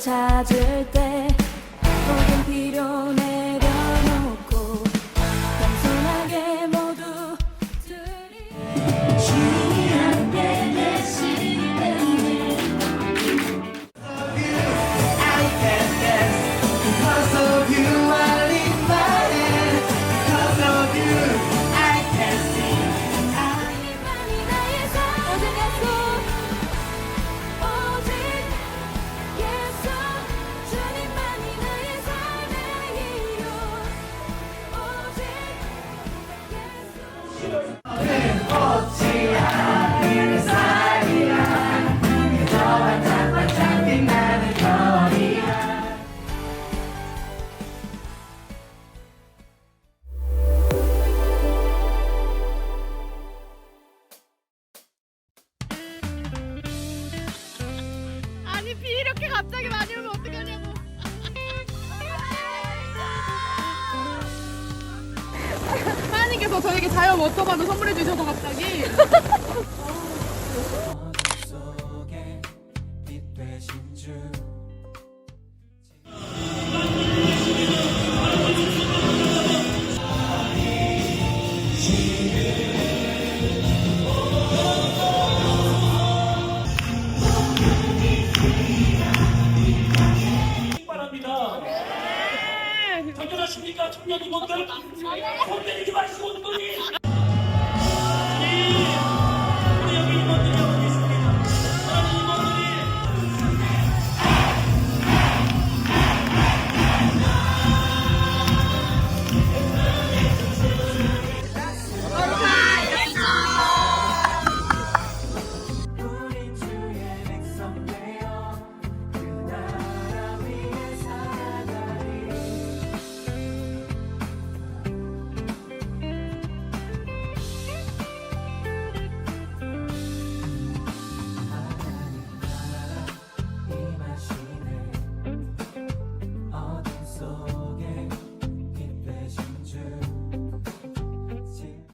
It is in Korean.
찾을 때 우린 필요 저에게 자연 워터밤을 선물해 주셔서 갑자기. 안녕하십니까 청년 이분들. 돈 때리지 마시고 온돈이